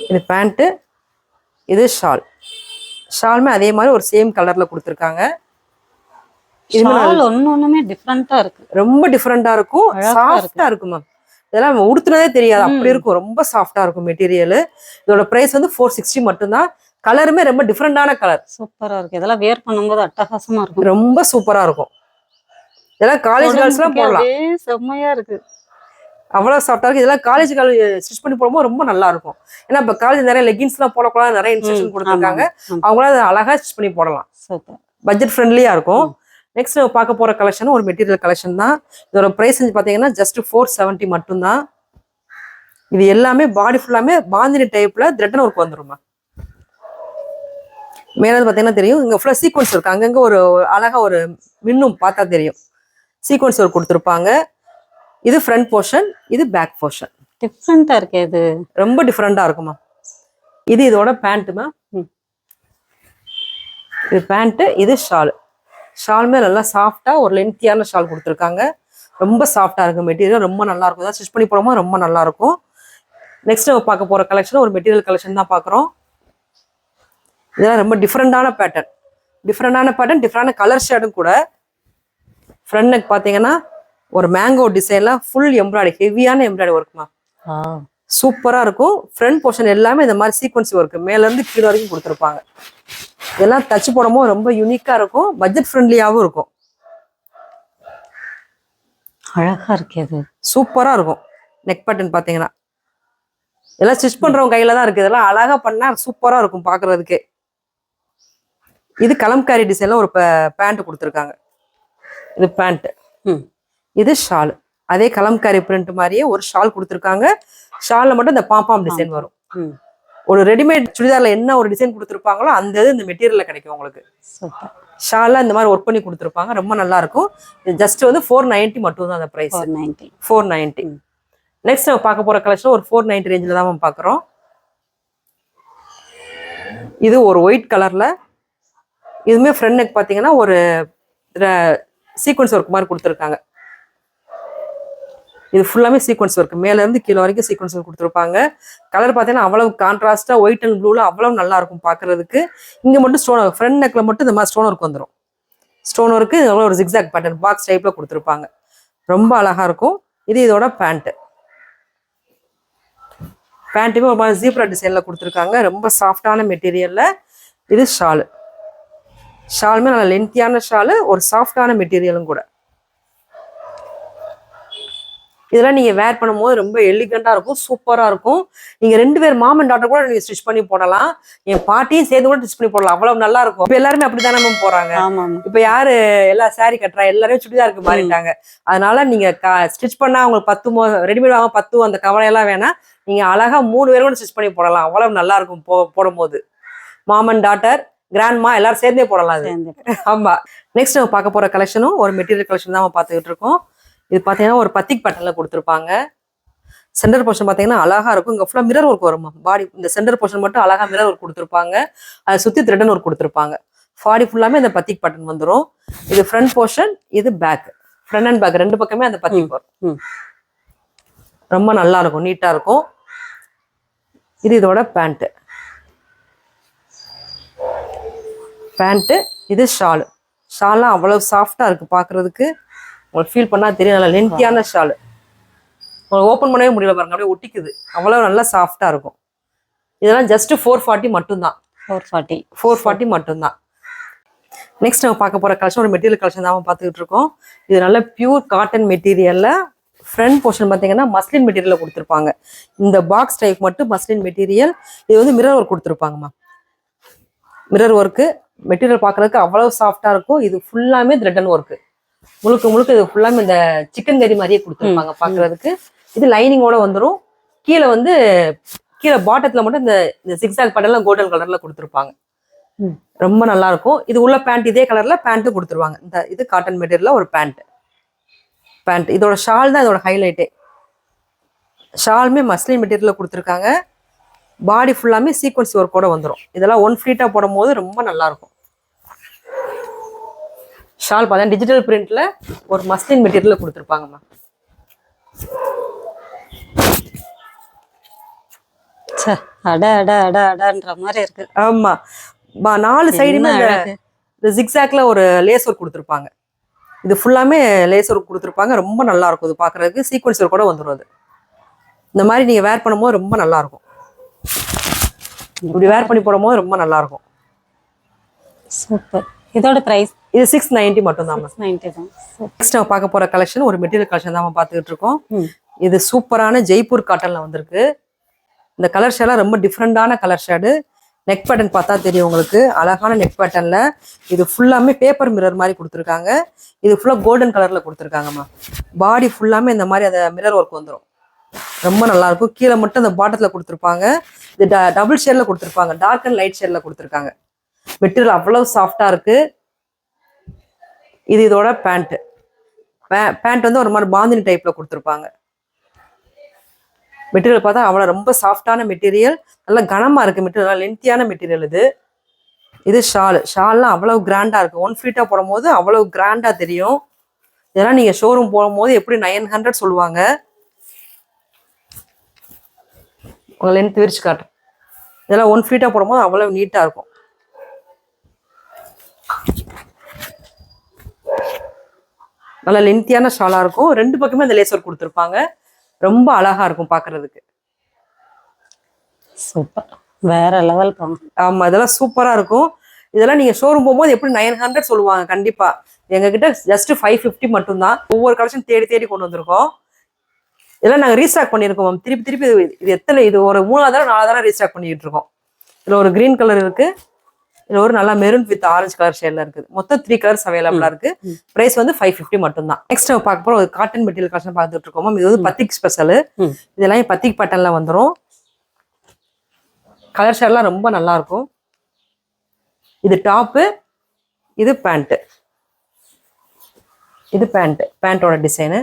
இது பேண்ட் இது ஷால் ஷாலுமே அதே மாதிரி ஒரு சேம் கலர்ல கொடுத்துருக்காங்க. ஷால் ஒன்னு ஒண்ணுமே டிஃப்ரெண்டா இருக்கு. ரொம்ப டிஃப்ரெண்டா இருக்கும். சாஃப்டா இருக்கும் மேம் இதெல்லாம் உடுத்துனதே தெரியாது. அப்படி இருக்கும். ரொம்ப சாஃப்டா இருக்கும் மெட்டீரியல் இதோட பிரைஸ் வந்து ஃபோர் சிக்ஸ்டி மட்டும்தான். கலருமே ரொம்ப டிஃப்ரெண்டான கலர் சூப்பரா இருக்கு. இதெல்லாம் வேர் பண்ணும்போது அட்டகாசமா இருக்கும். ரொம்ப சூப்பரா இருக்கும். இதெல்லாம் காலேஜ் கேர்ள்ஸ் எல்லாம் போடலாம். செம்மையா இருக்கு. அவ்வளவு சாஃப்டா இருக்கு. இதெல்லாம் காலேஜ் கால் ஸ்டிச் பண்ணி போடும்போது ரொம்ப நல்லா இருக்கும். ஏன்னா இப்ப காலேஜ் நிறைய லெகின்ஸ் எல்லாம் போடக்கூடாது. நிறைய இன்ஸ்ட்ரக்ஷன் கொடுத்துருக்காங்க. அவங்களால அதை அழகா ஸ்டிச் பண்ணி போடலாம். சூப்பர் பட்ஜெட் ஃப்ரெண்ட்லியா இருக்கும். நெக்ஸ்ட் நம்ம பார்க்க போற கலெக்ஷன் ஒரு மெட்டீரியல் கலெக்ஷன் தான். இதோட பிரைஸ் பாத்தீங்கன்னா ஜஸ்ட் ஃபோர் செவன்ட்டி மட்டும்தான். இது எல்லாமே பாடி ஃபுல்லாமே பாந்தினி டைப்ல த்ரெட்டன் ஒர்க் வந்துருமா மேல இருந்து பாத்தீங்கன்னா தெரியும். இங்க ஃபுல்லா சீக்வன்ஸ் இருக்கு. அங்கங்க ஒரு அழகா ஒரு மின்னும் பார்த்தா தெரியும். சீக்வன்ஸ் ஒர்க் கொடுத்துருப்பாங்க. இது ஃப்ரண்ட் போர்ஷன் இது பேக் போர்ஷன் டிஃப்ரெண்டா இருக்கு இது. ரொம்ப டிஃப்ரெண்டா இருக்குமா இது இதோட பேண்ட்டுமா. இது பேண்ட்டு இது ஷால் ஷாலுமே நல்லா சாஃப்டாக ஒரு லென்த்தியான ஷால் கொடுத்துருக்காங்க. ரொம்ப சாஃப்டாக இருக்கும் மெட்டீரியல் ரொம்ப நல்லா இருக்கும். ஏதாவது ஸ்டிச் பண்ணி போடும்போது ரொம்ப நல்லா இருக்கும். நெக்ஸ்ட் நம்ம பார்க்க போகிற கலெக்ஷன் ஒரு மெட்டீரியல் கலெக்ஷன் தான் பார்க்குறோம். இதெல்லாம் ரொம்ப டிஃப்ரெண்டான பேட்டர்ன் டிஃப்ரெண்டான பேட்டர்ன் டிஃப்ரெண்டான கலர் ஷேடும் கூட. ஃப்ரண்ட் நெக் பார்த்தீங்கன்னா ஒரு மேங்கோ டிசைன்லாம் ஃபுல் எம்ப்ராய்டரி ஹெவியான எம்ப்ராய்டரி ஒர்க்குமா சூப்பரா இருக்கும். ஃப்ரண்ட் போர்ஷன் எல்லாமே இந்த மாதிரி சீக்வன்ஸ் ஒர்க் மேல இருந்து கீழே வரைக்கும் கொடுத்துருப்பாங்க. இதெல்லாம் தச்சு போடும்போது ரொம்ப யூனிக்கா இருக்கும். பட்ஜெட் ஃப்ரெண்ட்லியாவும் இருக்கும். அழகா இருக்கு இது சூப்பரா இருக்கும். நெக் பட்டன் பாத்தீங்கன்னா. இதெல்லாம் ஸ்டிச் பண்றவங்க கையில தான் இருக்கு. இதெல்லாம் அழகா பண்ணா சூப்பரா இருக்கும் பாக்குறதுக்கே. இது கலம்காரி டிசைன்ல ஒரு பேண்ட் கொடுத்துருக்காங்க. இது பேண்ட் ம். இது ஷால் அதே கலம்காரி பிரிண்ட் மாதிரியே ஒரு ஷால் கொடுத்துருக்காங்க. ஷால்ல மட்டும் இந்த பாப்பாம் டிசைன் வரும். ஒரு ரெடிமேட் சுடிதார்ல என்ன ஒரு டிசைன் கொடுத்துருப்பாங்களோ அந்த இது இந்த மெட்டீரியல்ல கிடைக்கும் உங்களுக்கு. ஷால்ல இந்த மாதிரி ஒர்க் பண்ணி கொடுத்துருப்பாங்க. ரொம்ப நல்லா இருக்கும். ஜஸ்ட் வந்து ஃபோர் நைன்ட்டி மட்டும் தான் அந்த price four ninety four ninety next நம்ம பார்க்க போற கலெக்ஷன் ஒரு ஃபோர் நைன்ட்டி ரேஞ்சில் தான் நம்ம பார்க்குறோம். இது ஒரு ஒயிட் கலர்ல இதுவுமே ஃப்ரண்ட் நெக் பார்த்தீங்கன்னா ஒரு சீக்வன்ஸ் ஒர்க் மாதிரி கொடுத்துருக்காங்க. இது ஃபுல்லாமே சீக்வன்ஸ் ஒர்க் மேலேருந்து கீழே வரைக்கும் சீக்வன்ஸ் ஒர்க் கொடுத்துருப்பாங்க. கலர் பார்த்தீங்கன்னா அவ்வளவு கான்ட்ராஸ்ட்டாக ஒயிட் அண்ட் ப்ளூவில் அவ்வளவு நல்லா இருக்கும் பார்க்கறதுக்கு. இங்கே மட்டும் ஸ்டோன் ஃப்ரண்ட் நெக்கில் மட்டும் இந்த மாதிரி ஸ்டோன் ஒர்க் வந்துடும் ஸ்டோன் ஒர்க்கு ஒரு ஜிக்ஸாக் பேட்டர்ன் பாக்ஸ் டைப்பில் கொடுத்துருப்பாங்க. ரொம்ப அழகாக இருக்கும். இது இதோட பேண்ட்டு பேண்ட்டுமே ஒரு மாதிரி ஜீப்ரா டிசைனில் கொடுத்துருக்காங்க. ரொம்ப சாஃப்டான மெட்டீரியலில் இது ஷாலு ஷாலுமே நல்ல லென்த்தியான ஷாலு ஒரு சாஃப்டான மெட்டீரியலும் கூட. இதெல்லாம் நீங்கள் வேர் பண்ணும்போது ரொம்ப எலிகண்டாக இருக்கும் சூப்பராக இருக்கும். நீங்கள் ரெண்டு பேர் மாமன் டாக்டர் கூட நீங்கள் ஸ்டிச் பண்ணி போடலாம். என் பாட்டியும் சேர்ந்து கூட ஸ்டிச் பண்ணி போடலாம். அவ்வளவு நல்லா இருக்கும். இப்போ எல்லாருமே அப்படி தானே மேம் போகிறாங்க இப்போ யாரு எல்லா saree கட்டுறா? எல்லாரும் சுடிதாருக்கு மாறிட்டாங்க. அதனால நீங்க ஸ்டிச் பண்ணா அவங்களுக்கு பத்துமோ ரெடிமேட் வாங்க பத்தும் அந்த கவலையெல்லாம் வேணாம். நீங்க அழகா மூணு பேரும் கூட ஸ்டிச் பண்ணி போடலாம். அவ்வளவு நல்லா இருக்கும் போ போடும்போது. மாமன் டாட்டர் கிராண்ட்மா எல்லாரும் சேர்ந்தே போடலாம் அது. சேர்ந்து ஆமா. நெக்ஸ்ட் நம்ம பார்க்க போற கலெக்ஷனும் ஒரு மெட்டீரியல் கலெக்ஷன் தான் நம்ம பார்த்துக்கிட்டு இருக்கோம். இது பார்த்தீங்கன்னா ஒரு பத்திக் பேட்டர்ல கொடுத்துருப்பாங்க. சென்டர் போர்ஷன் பார்த்தீங்கன்னா அழகா இருக்கும். இங்க ஃபுல்லாக மிரர் ஒர்க் வரும். பாடி இந்த சென்டர் போர்ஷன் மட்டும் அழகா மிரர் ஒர்க் கொடுத்துருப்பாங்க. அதை சுத்தி த்ரெட்டன் ஒர்க் கொடுத்துருப்பாங்க. பாடி ஃபுல்லாமே இந்த பத்திக் பட்டன் வந்துடும் இது ஃப்ரண்ட் போர்ஷன் இது பேக் ஃப்ரண்ட் அண்ட் பேக் ரெண்டு பக்கமே அந்த பத்திக் வரும். ரொம்ப நல்லா இருக்கும். நீட்டா இருக்கும். இது இதோட பேண்ட்டு பேண்ட்டு இது ஷாலு ஷால்லாம் அவ்வளவு சாஃப்டா இருக்கு பார்க்கிறதுக்கு உங்களுக்கு ஃபீல் பண்ணா தெரியும். நல்லா லென்த்தியான ஷாலு உங்களுக்கு ஓப்பன் பண்ணவே முடியல பாருங்க. அப்படியே ஒட்டிக்குது. அவ்வளவு நல்லா சாஃப்டா இருக்கும். இதெல்லாம் ஜஸ்ட் ஃபோர் ஃபார்ட்டி மட்டும்தான். ஃபோர் ஃபார்ட்டி ஃபோர் ஃபார்ட்டி மட்டும்தான். நெக்ஸ்ட் நம்ம பார்க்க போற கலெக்ஷன் ஒரு மெட்டீரியல் கலெக்ஷன் தான் பார்த்துக்கிட்டு இருக்கோம். இது நல்ல பியூர் காட்டன் மெட்டீரியல்ல ஃப்ரண்ட் போர்ஷன் பார்த்தீங்கன்னா மஸ்லின் மெட்டீரியல் கொடுத்துருப்பாங்க. இந்த பாக்ஸ் டைப் மட்டும் மஸ்லின் மெட்டீரியல் இது வந்து மிரர் ஒர்க் கொடுத்துருப்பாங்கம்மா மிரர் ஒர்க்கு மெட்டீரியல் பார்க்கறதுக்கு அவ்வளவு சாஃப்டா இருக்கும். இது ஃபுல்லாமே த்ரெட்டன் ஒர்க்கு முழுக்க முழுக்க இது ஃபுல்லாமே இந்த சிக்கன் கறி மாதிரியே கொடுத்துருப்பாங்க பார்க்கறதுக்கு இது லைனிங்கோட வந்துடும் கீழே வந்து கீழே பாட்டத்துல மட்டும் இந்த இந்த சிக்ஸாக் பட்டன்லாம் கோல்டன் கலர்ல கொடுத்துருப்பாங்க. ரொம்ப நல்லா இருக்கும் இது உள்ள பேண்ட் இதே கலர்ல பேண்ட்டும் கொடுத்துருவாங்க. இந்த இது காட்டன் மெட்டீரியல்ல ஒரு பேண்ட் பேண்ட் இதோட ஷால் தான் இதோட ஹைலைட்டே ஷாலுமே மஸ்லின் மெட்டீரியல்ல கொடுத்துருக்காங்க. பாடி ஃபுல்லாமே சீக்வன்ஸ் ஒர்க்கோட வந்துடும் இதெல்லாம் ஒன் ஃப்ளீட்டா போடும் போது ரொம்ப நல்லா இருக்கும் ஷால் பார்த்தா டிஜிட்டல் பிரிண்ட்ல ஒரு மஸ்லின் மெட்டீரியல்ல கொடுத்துருப்பாங்கம்மா. அட அட அட அடன்ற மாதிரி இருக்கு. ஆமா. நாலு சைடுமே இந்த ஜிக்ஸாக்ல ஒரு ஒர்க் கொடுத்துருப்பாங்க. இது ஃபுல்லாமே ஒர்க் கொடுத்துருப்பாங்க. ரொம்ப நல்லா இருக்கும் இது பார்க்கறதுக்கு. சீக்வன்ஸ் ஒர்க் கூட வந்துடும் அது. இந்த மாதிரி நீங்க வேர் பண்ணும்போது ரொம்ப நல்லா இருக்கும். இப்படி வேர் பண்ணி போடும்போது ரொம்ப நல்லா இருக்கும். சூப்பர் இதோட பிரைஸ் இது சிக்ஸ் நைன்டி மட்டும் தான் நைன்டி தான். நெக்ஸ்ட் நம்ம பார்க்க போற கலெக்ஷன் ஒரு மெட்டீரியல் கலெக்ஷன் தான் பார்த்துக்கிட்டு இருக்கோம். இது சூப்பரான ஜெய்ப்பூர் காட்டன்ல வந்திருக்கு. இந்த கலர் ஷேட்லாம் ரொம்ப டிஃப்ரெண்டான கலர் ஷேடு நெக் பேட்டர்ன் பார்த்தா தெரியும் உங்களுக்கு. அழகான நெக் பேட்டர்ன்ல இது ஃபுல்லாமே பேப்பர் மிரர் மாதிரி கொடுத்துருக்காங்க. இது ஃபுல்லாக கோல்டன் கலர்ல கொடுத்துருக்காங்கம்மா. பாடி ஃபுல்லாமே இந்த மாதிரி அந்த மிரர் ஒர்க் வந்துடும் ரொம்ப நல்லா இருக்கும். கீழே மட்டும் அந்த பாட்டத்தில் கொடுத்துருப்பாங்க. இது டபுள் ஷேட்ல கொடுத்துருப்பாங்க. டார்க் அண்ட் லைட் ஷேட்ல கொடுத்துருக்காங்க. மெட்டீரியல் அவ்வளவு சாஃப்டா இருக்கு. இது இதோட பேண்ட்டு பேண்ட் வந்து ஒரு மாதிரி பாந்தினி டைப்பில் கொடுத்துருப்பாங்க. மெட்டீரியல் பார்த்தா அவ்வளோ ரொம்ப சாஃப்டான மெட்டீரியல் நல்லா கனமாக இருக்குது மெட்டீரியல் நல்லா லென்த்தியான மெட்டீரியல் இது. இது ஷால் ஷால்லாம் அவ்வளோ கிராண்டாக இருக்குது ஒன் ஃபீட்டாக போடும்போது அவ்வளோ கிராண்டாக தெரியும். இதெல்லாம் நீங்கள் ஷோரூம் போகும்போது எப்படி நைன் ஹண்ட்ரட் சொல்லுவாங்க? உங்கள் லென்த் விரிச்சு காட்டுறேன் இதெல்லாம் ஒன் ஃபீட்டாக போடும்போது அவ்வளவு நீட்டாக இருக்கும். நல்ல லென்த்தியான ஷாலா இருக்கும். ரெண்டு பக்கமே அந்த லேசர் கொடுத்துருப்பாங்க. ரொம்ப அழகா இருக்கும் பார்க்கிறதுக்கு சூப்பர் வேற லெவல் போங்க. ஆமா இதெல்லாம் சூப்பரா இருக்கும். இதெல்லாம் நீங்க ஷோரூம் போகும்போது எப்படி நைன் ஹண்ட்ரட் சொல்லுவாங்க கண்டிப்பா. எங்ககிட்ட ஜஸ்ட் ஃபைவ் ஃபிஃப்டி மட்டும்தான். ஒவ்வொரு கலெக்ஷன் தேடி தேடி கொண்டு வந்திருக்கோம். இதெல்லாம் நாங்க ரீஸ்டாக் பண்ணியிருக்கோம் மேம் திருப்பி திருப்பி இது- எத்தனை இது ஒரு மூணாவது நாலாவது தடவை ரீஸ்டாக் பண்ணிட்டு இருக்கோம். இதுல ஒரு கிரீன் கலர் இருக்கு. இதுல ஒரு நல்லா மெரூன் வித் ஆரஞ்சு கலர் ஷேட்ல இருக்குது. மொத்தம் த்ரீ கலர்ஸ் அவைலபிளா இருக்கு. பிரைஸ் வந்து ஃபைவ் ஃபிஃப்டி மட்டும்தான். நெக்ஸ்ட் நம்ம பார்க்க போறோம் ஒரு காட்டன் மெட்டீரியல் கலெக்ஷன் பார்த்துட்டு இருக்கோம் மேம் இது வந்து பத்திக் ஸ்பெஷல். இதெல்லாம் பத்திக் பட்டன்ல வந்துரும். கலர் ஷேட்லாம் ரொம்ப நல்லா இருக்கும். இது டாப்பு இது பேண்ட்டு இது பேண்ட் பேண்ட்டோட டிசைனு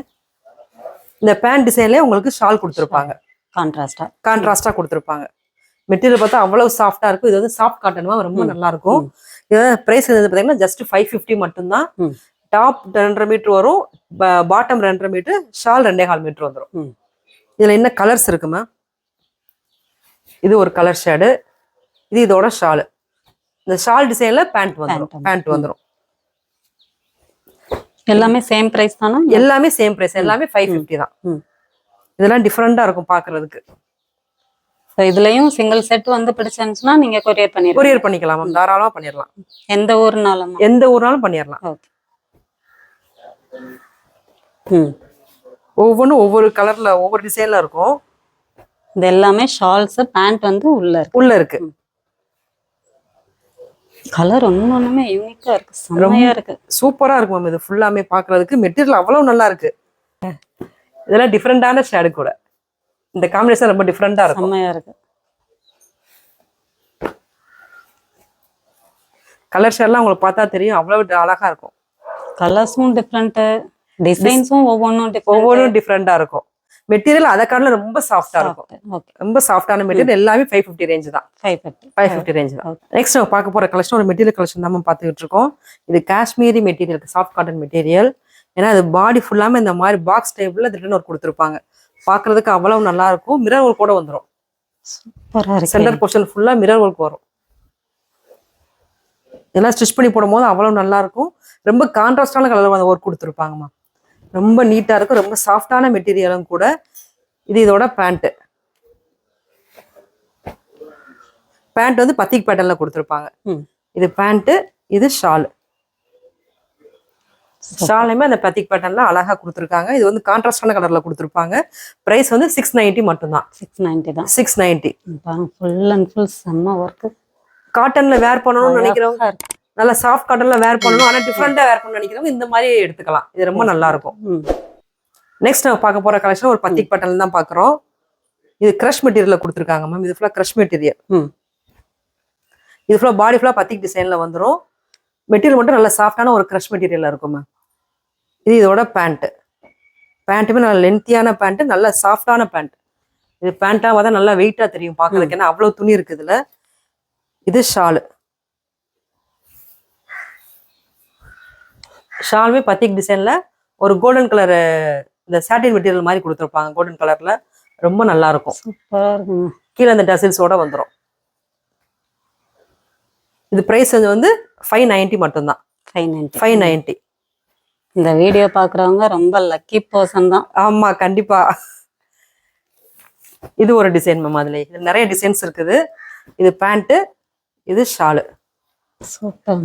இந்த பேண்ட் டிசைன்லேயே உங்களுக்கு ஷால் கொடுத்துருப்பாங்க. கான்ட்ராஸ்டா கான்ட்ராஸ்டா கொடுத்துருப்பாங்க. மெட்டீரியல் பார்த்தா அவ்வளவு சாஃப்டா இருக்கும். இது வந்து சாஃப்ட் காட்டனுமா ரொம்ப. நல்லா இருக்கும் இது பிரைஸ் வந்து பார்த்தீங்கன்னா ஜஸ்ட் ஃபைவ் ஃபிஃப்டி மட்டும்தான். டாப் ரெண்டரை மீட்டர் வரும் பாட்டம் ரெண்டரை மீட்டர் ஷால் ரெண்டே கால் மீட்டர் வந்துடும். இதுல என்ன கலர்ஸ் இருக்குமா இது ஒரு கலர் ஷேடு இது இதோட ஷாலு இந்த ஷால் டிசைன்ல பேண்ட் வந்துடும் பேண்ட் வந்துடும் எல்லாமே சேம் பிரைஸ் தானா? எல்லாமே சேம் பிரைஸ் எல்லாமே ஃபைவ் ஃபிஃப்டி தான். இதெல்லாம் டிஃப்ரெண்டா இருக்கும் பார்க்கிறதுக்கு So, இதுலயும் சிங்கிள் செட் வந்து பிடிச்சிருந்துச்சுன்னா நீங்க கொரியர் பண்ணிருக்கீங்க கொரியர் பண்ணிக்கலாம் மேம் தாராளமா பண்ணிடலாம் எந்த ஊர்னாலும் எந்த ஊர்னாலும் பண்ணிடலாம் ஓகே ம். ஒவ்வொன்றும் ஒவ்வொரு கலர்ல ஒவ்வொரு டிசைன்ல இருக்கும். இது எல்லாமே ஷால்ஸ் பேண்ட் வந்து உள்ள இருக்கு. உள்ள இருக்கு. கலர் ஒன்னொன்னுமே யூனிக்கா இருக்கு. செம்மையா இருக்கு. சூப்பரா இருக்கும் மேம் இது ஃபுல்லாமே பாக்குறதுக்கு மெட்டீரியல் அவ்வளவு நல்லா இருக்கு. இதெல்லாம் டிஃப்ரெண்டான ஷேடு கூட. இந்த காம்பினேஷன் ரொம்ப டிஃப்ரெண்டா இருக்கும். செம்மையா இருக்கு. கலர் ஷேட்லாம் உங்களுக்கு பார்த்தா தெரியும் அவ்வளவு அழகா இருக்கும். கலர்ஸும் டிஃப்ரெண்ட் டிசைன்ஸும் ஒவ்வொன்றும் டிஃப்ரெண்ட் ஒவ்வொன்றும் டிஃப்ரெண்டா இருக்கும். மெட்டீரியல் அதை காட்டில ரொம்ப சாஃப்டா இருக்கும். ஓகே ரொம்ப சாஃப்டான மெட்டீரியல் எல்லாமே ஃபைவ் ஃபிஃப்டி ரேஞ்ச் தான். Five fifty five fifty range தான். நெக்ஸ்ட் நம்ம பார்க்க போற கலெக்ஷன் ஒரு மெட்டீரியல் கலெக்ஷன் தான் நம்ம பார்த்துக்கிட்டு இருக்கோம். இது Kashmiri material soft cotton material ஏன்னா அது பாடி ஃபுல்லாமே இந்த மாதிரி பாக்ஸ் டைப்ல ரிட்டன் ஒர்க் கொடுத்துருப்பாங்க. பார்க்கிறதுக்கு அவ்வளவு நல்லா இருக்கும் மிரர் ஒர்க் கூட வந்துடும் சென்டர் போர்ஷன் ஃபுல்லா மிரர் ஒர்க் வரும். இதெல்லாம் ஸ்டிச் பண்ணி போடும்போது அவ்வளவு நல்லா இருக்கும் ரொம்ப கான்ட்ராஸ்டான கலர் அந்த ஒர்க் கொடுத்துருப்பாங்கம்மா. ரொம்ப நீட்டா இருக்கும். ரொம்ப சாஃப்டான மெட்டீரியலும் கூட. இது இதோட பேண்ட் பேண்ட் வந்து பத்திக் பேட்டர்ல கொடுத்துருப்பாங்க. இது பேண்ட் இது ஷால் ஷாலுமே அந்த பத்திக் பேட்டர்ன்ல அழகா கொடுத்துருக்காங்க. இது வந்து கான்ட்ராஸ்டான கலர்ல கொடுத்துருப்பாங்க. பிரைஸ் வந்து சிக்ஸ் நைன்டி மட்டும்தான். சிக்ஸ் நைன்டி தான். Six ninety full and full செம்ம ஒர்க்கு காட்டன்ல வேர் பண்ணணும்னு நினைக்கிறவங்க நல்லா சாஃப்ட் காட்டன்ல வேர் பண்ணணும். ஆனா டிஃப்ரெண்டா வேர் பண்ணணும்னு நினைக்கிறவங்க இந்த மாதிரி எடுத்துக்கலாம். இது ரொம்ப நல்லா இருக்கும். ம். நெக்ஸ்ட் நம்ம பார்க்க போற கலெக்ஷன் ஒரு பத்திக் பட்டன் தான் பாக்குறோம் இது கிரஷ் மெட்டீரியல்ல கொடுத்துருக்காங்க மேம் இது ஃபுல்லா கிரஷ் மெட்டீரியல் இது ஃபுல்லா பாடி ஃபுல்லா பத்திக் டிசைன்ல வந்துரும். மெட்டீரியல் மட்டும் நல்ல சாஃப்டான ஒரு கிரஷ் மெட்டீரியல்ல இருக்கும் மேம் இது இதோட பேண்ட் பேண்ட்டுமே நல்ல லென்த்தியான பேண்ட் நல்ல சாஃப்டான பேண்ட் இது பேண்ட்டா பார்த்தா நல்லா வெயிட்டா தெரியும். பார்க்கறதுக்கு ஏன்னா அவ்வளவு துணி இருக்கு இதுல. இது ஷாலு. ஷாலுமே பத்திக் டிசைன்ல ஒரு கோல்டன் கலர் இந்த சாட்டின் மெட்டீரியல் மாதிரி கொடுத்துருப்பாங்க கோல்டன் கலர்ல ரொம்ப நல்லா இருக்கும் கீழே அந்த டசில்ஸோட வந்துடும் இது பிரைஸ் வந்து ஃபைவ் நைன்ட்டி மட்டும்தான். ஃபைவ் நைன்டி ஃபைவ் நைன்ட்டி இந்த வீடியோ பாக்குறவங்க ரொம்ப லக்கி பர்சன் தான். ஆமா கண்டிப்பா. இது ஒரு டிசைன் மேம் அதுல. இது நிறைய டிசைன்ஸ் இருக்குது. இது பேண்ட்டு இது ஷாலு சூப்பர்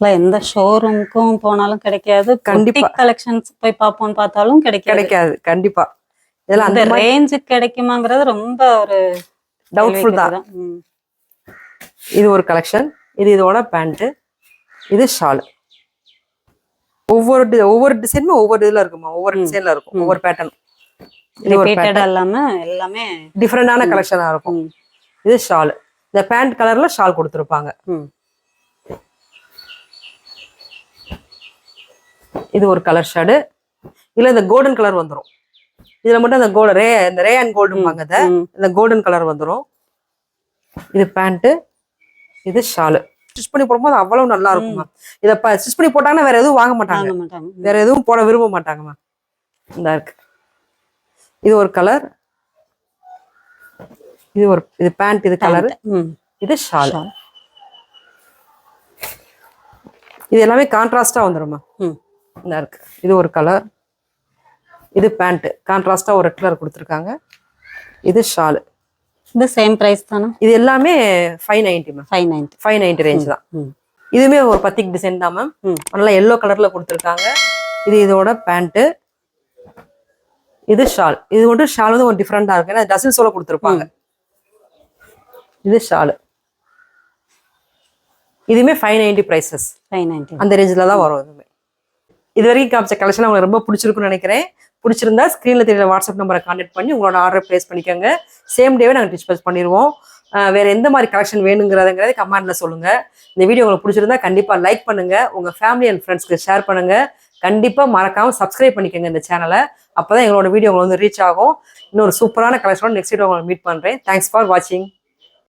இல்ல எந்த ஷோரூமுக்கும் போனாலும் கிடைக்காது. கண்டிப்பா. கலெக்ஷன்ஸ் போய் பார்ப்போம்னு பார்த்தாலும் கிடைக்காது. கிடைக்காது கண்டிப்பா. இதெல்லாம் அந்த ரேஞ்சுக்கு கிடைக்குமாங்கிறது ரொம்ப ஒரு டவுட்ஃபுல் தான். இது ஒரு கலெக்ஷன் இது இதோட பேண்ட்டு இது ஷாலு ஒவ்வொரு ஒவ்வொரு டிசைனுமே ஒவ்வொரு இதுல இருக்குமா? ஒவ்வொரு டிசைன்ல இருக்கும். ஒவ்வொரு பேட்டர்ன் இல்லாம எல்லாமே டிஃப்ரெண்டான கலெக்ஷனா இருக்கும். இது ஷால் இந்த பேண்ட் கலர்ல ஷால் கொடுத்துருப்பாங்க. இது ஒரு கலர் ஷேடு இல்ல இந்த கோல்டன் கலர் வந்துரும். இதுல மட்டும் அந்த கோல்டு ரே இந்த ரே அண்ட் கோல்டும்பாங்க. இந்த கோல்டன் கலர் வந்துரும். இது பேண்ட் இது ஷாலு ஸ்டிச் பண்ணி போடும்போது அவ்வளவு நல்லா இருக்குமா? இதை ஸ்டிச் பண்ணி போட்டாங்கன்னா வேற எதுவும் வாங்க மாட்டாங்க. வேற எதுவும் போட விரும்ப மாட்டாங்கம்மா. இந்த இருக்கு. இது ஒரு கலர் இது ஒரு இது பேண்ட் இது கலர். இது ஷால். இது எல்லாமே கான்ட்ராஸ்டா வந்துருமா ம். இந்த இருக்கு. இது ஒரு கலர் இது பேண்ட் கான்ட்ராஸ்டா ஒரு ரெட் கலர் கொடுத்துருக்காங்க. இது ஷால் இது சேம் பிரைஸ் தானே? இது எல்லாமே five ninety ma'am five ninety five ninety range தான். இதுவுமே ஒரு பத்திக் டிசைன் தான் மேம். நல்லா எல்லோ கலர்ல கொடுத்துருக்காங்க. இது இதோட பேண்ட்டு இது ஷால் இது மட்டும் ஷால் வந்து ஒரு டிஃப்ரெண்டா இருக்கு. ஏன்னா டசில்ஸோட கொடுத்துருப்பாங்க. இது ஷால் இதுவுமே five ninety prices five ninety அந்த ரேஞ்சில் தான் வரும் இதுவுமே. இது வரைக்கும் காமிச்ச கலெக்ஷன் உங்களுக்கு ரொம்ப பிடிச்சிருக்குன்னு நினைக்கிறேன். பிடிச்சிருந்தா ஸ்க்ரீனில் தெரியல வாட்ஸ்அப் நம்பரை கான்டாக்ட் பண்ணி உங்களோட ஆர்டர் ப்ளேஸ் பண்ணிக்கோங்க. சேம் டேவே நாங்கள் டிஸ்பேஸ் பண்ணிடுவோம் வேறு எந்த மாதிரி கலெக்ஷன் வேணுங்கிறதுங்கிறத கமெண்டில் சொல்லுங்கள் இந்த வீடியோ உங்களுக்கு பிடிச்சிருந்தா கண்டிப்பாக லைக் பண்ணுங்கள் உங்கள் ஃபேமிலி அண்ட் ஃப்ரெண்ட்ஸ்க்கு ஷேர் பண்ணுங்க. கண்டிப்பாக மறக்காமல் சப்ஸ்கிரைப் பண்ணிக்கோங்க இந்த சேனலை அப்போ தான் எங்களோட வீடியோ உங்களுக்கு வந்து ரீச் ஆகும். இன்னொரு சூப்பரான கலெக்ஷனோட நெக்ஸ்ட் வீடியோ உங்களை மீட் பண்ணுறேன் தேங்க்ஸ் ஃபார் வாட்சிங்